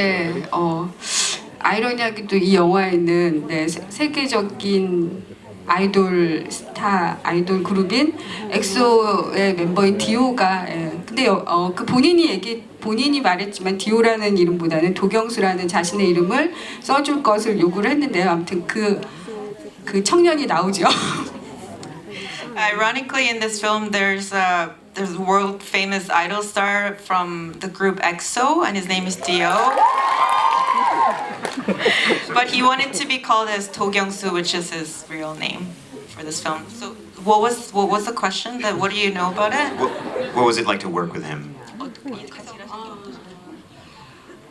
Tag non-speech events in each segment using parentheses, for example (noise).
네, 어, 아이러니하게도 이 영화에는 네, 세- 세계적인 아이돌 스타 아이돌 그룹인 엑소의 멤버인 디오가 예. 근데 여- 어, 그 본인이 얘기 본인이 말했지만 디오라는 이름보다는 도경수라는 자신의 이름을 써줄 것을 요구를 했는데요. 아무튼 그 그 청년이 나오죠. (laughs) Ironically, in this film, there's a there's a world famous idol star from the group EXO, and his name is Dio. (laughs) but he wanted to be called as To Kyung-soo, which is his real name for this film. So, what was what was the question? That what do you know about it? What, what was it like to work with him?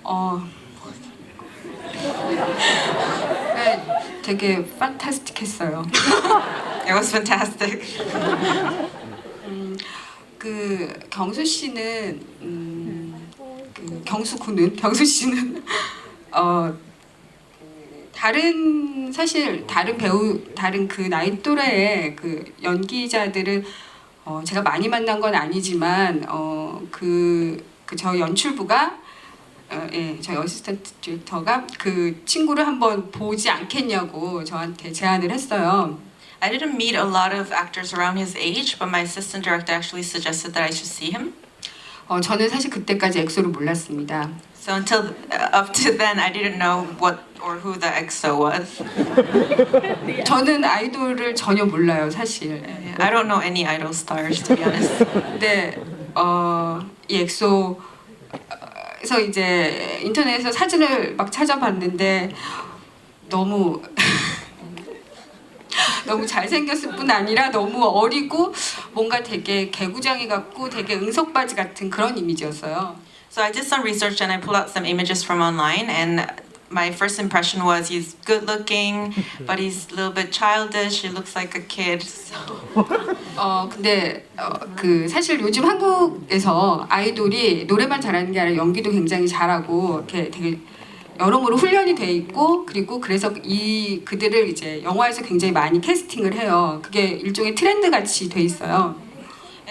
어, 네, 되게 판타스틱했어요. (laughs) It was fantastic. (laughs) 그 경수 씨는 음, 그 경수 군은? (laughs) 경수 씨는? 어 다른 사실 다른 배우 다른 그 나이 또래의 그 연기자들은 어 제가 많이 만난 건 아니지만 어그그 저 연출부가 어, 예, 저희 어시스턴트 디렉터가 그 친구를 한번 보지 않겠냐고 저한테 제안을 했어요. I didn't meet a lot of actors around his age, but my assistant director actually suggested that I should see him. 어, 저는 사실 그때까지 엑소를 몰랐습니다. So until uh, up to then, I didn't know what or who the EXO was. 저는 아이돌을 전혀 몰라요, 사실. I don't know any idol stars to be honest. 근데 어, 이 엑소에서 이제 인터넷에서 사진을 막 찾아봤는데 너무 너무 잘생겼을 뿐 아니라 너무 어리고 뭔가 되게 개구장이 같고 되게 응석바지 같은 그런 이미지였어요. So I did some research and I pulled out some images from online and my first impression was he's good looking, but he's a little bit childish. He looks like a kid. So 어 근데 어, 그 사실 요즘 한국에서 아이돌이 노래만 잘하는 게 아니라 연기도 굉장히 잘하고 이렇게 되게 여러모로 훈련이 돼 있고 그리고 그래서 이 그들을 이제 영화에서 굉장히 많이 캐스팅을 해요. 그게 일종의 트렌드 같이 돼 있어요.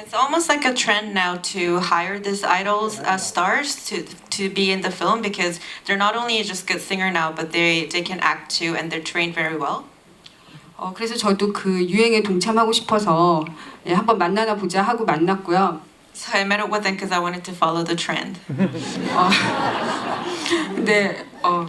it's almost like a trend now to hire these idols uh, stars to to be in the film because they're not only just good singer now, but they they can act too and they're trained very well. 어 그래서 저도 그 유행에 동참하고 싶어서 예, 한번 만나나 보자 하고 만났고요. So I met up with them because I wanted to follow the trend. 어, 근데 어,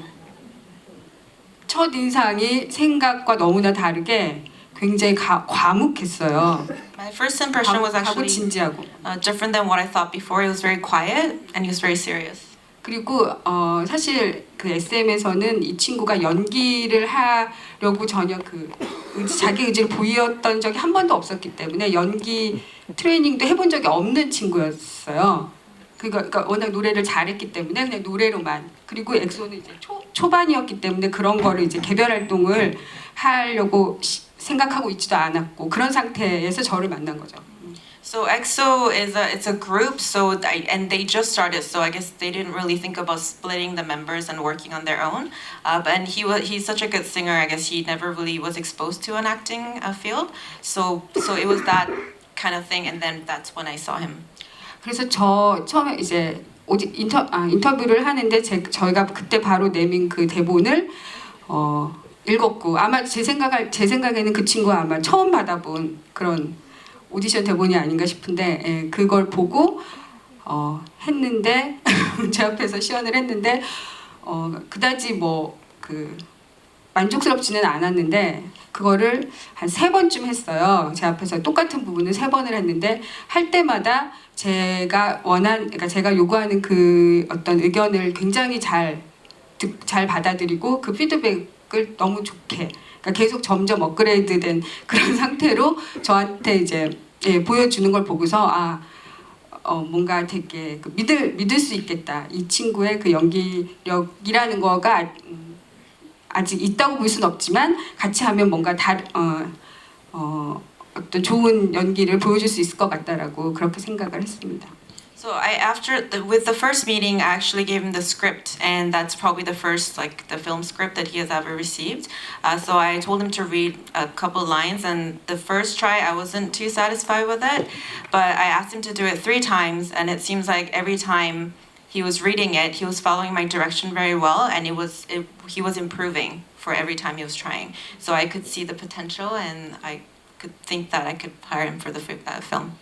첫 인상이 생각과 너무나 다르게 굉장히 가, 과묵했어요. My first impression was 과고 actually 진지하고 uh, different than what I thought before. It was very quiet and he was very serious. 그리고 어, 사실 그 SM에서는 이 친구가 연기를 하려고 전혀 그 의지, 자기 의지를 보였던 적이 한 번도 없었기 때문에 연기 트레이닝도 해본 적이 없는 친구였어요. 그러니까, 워낙 노래를 잘했기 때문에 그냥 노래로만 그리고 엑소는 이제 초, 초반이었기 때문에 그런 거를 이제 개별 활동을 하려고 시- 생각하고 있지도 않았고 그런 상태에서 저를 만난 거죠. So EXO is a it's a group. So I, and they just started. So I guess they didn't really think about splitting the members and working on their own. Uh, but and he was he's such a good singer. I guess he never really was exposed to an acting uh, field. So so it was that kind of thing. And then that's when I saw him. 그래서 저 처음에 이제 오직 인터 아, 인터뷰를 하는데 제, 저희가 그때 바로 내민 그 대본을 어, 읽었고 아마 제 생각할 제 생각에는 그 친구가 아마 처음 받아본 그런 오디션 대본이 아닌가 싶은데 예, 그걸 보고 어, 했는데 (laughs) 제 앞에서 시연을 했는데 어, 그다지 뭐 그 만족스럽지는 않았는데 그거를 한 세 번쯤 했어요. 제 앞에서 똑같은 부분을 세 번을 했는데 할 때마다 제가 원한 그러니까 제가 요구하는 그 어떤 의견을 굉장히 잘 듣- 잘 받아들이고 그 피드백 을 너무 좋게 그러니까 계속 점점 업그레이드된 그런 (laughs) 상태로 저한테 이제 예, 보여주는 걸 보고서 아 어, 뭔가 되게 그 믿을 믿을 수 있겠다 이 친구의 그 연기력이라는 거가 음, 아직 있다고 볼 수는 없지만 같이 하면 뭔가 다 어, 어, 어떤 좋은 연기를 보여줄 수 있을 것 같다라고 그렇게 생각을 했습니다. So I after the, with the first meeting, I actually gave him the script, and that's probably the first like the film script that he has ever received. Uh, so I told him to read a couple lines, and the first try I wasn't too satisfied with it, but I asked him to do it three times, and it seems like every time he was reading it, he was following my direction very well, and it was it, he was improving for every time he was trying. So I could see the potential, and I could think that I could hire him for the uh, film.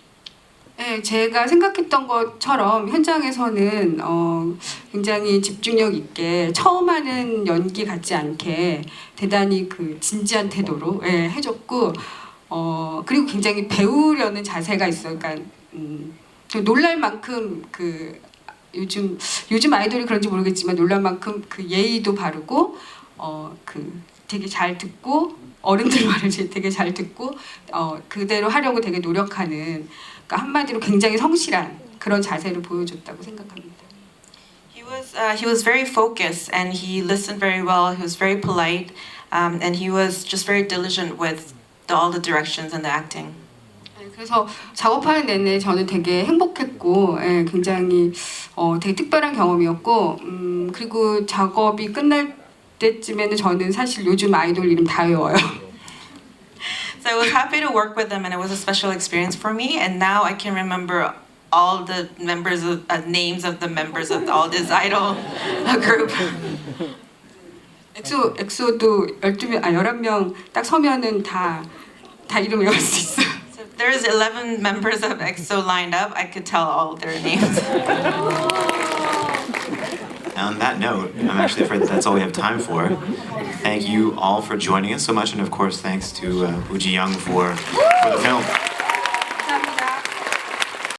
네, 제가 생각했던 것처럼 현장에서는 어, 굉장히 집중력 있게 처음 하는 연기 같지 않게 대단히 그 진지한 태도로 예, 해줬고 어, 그리고 굉장히 배우려는 자세가 있어요. 그러니까 음, 좀 놀랄 만큼 그 요즘 요즘 아이돌이 그런지 모르겠지만 놀랄 만큼 그 예의도 바르고 어, 그 되게 잘 듣고 어른들 말을 되게 잘 듣고 어, 그대로 하려고 되게 노력하는 그러니까 한마디로 굉장히 성실한 그런 자세를 보여줬다고 생각합니다. He was uh, he was very focused, and he listened very well. He was very polite, um, and he was just very diligent with the, all the directions and the acting. 네, 그래서 작업하는 내내 저는 되게 행복했고 예, 굉장히 어, 되게 특별한 경험이었고 음, 그리고 작업이 끝날 때쯤에는 저는 사실 요즘 아이돌 이름 다 외워요. (laughs) So I was happy to work with them, and it was a special experience for me. And now I can remember all the members of uh, names of the members of all this idol (laughs) uh, group. 엑소 엑소도 12명 아 11명 딱 서면은 다 다 이름 외울 수 있어요. So if there's 11 members of EXO lined up. I could tell all their names. (laughs) On that note, I'm actually afraid that that's all we have time for. Thank you all for joining us so much, and of course, thanks to uh, Uji Young for, for the film.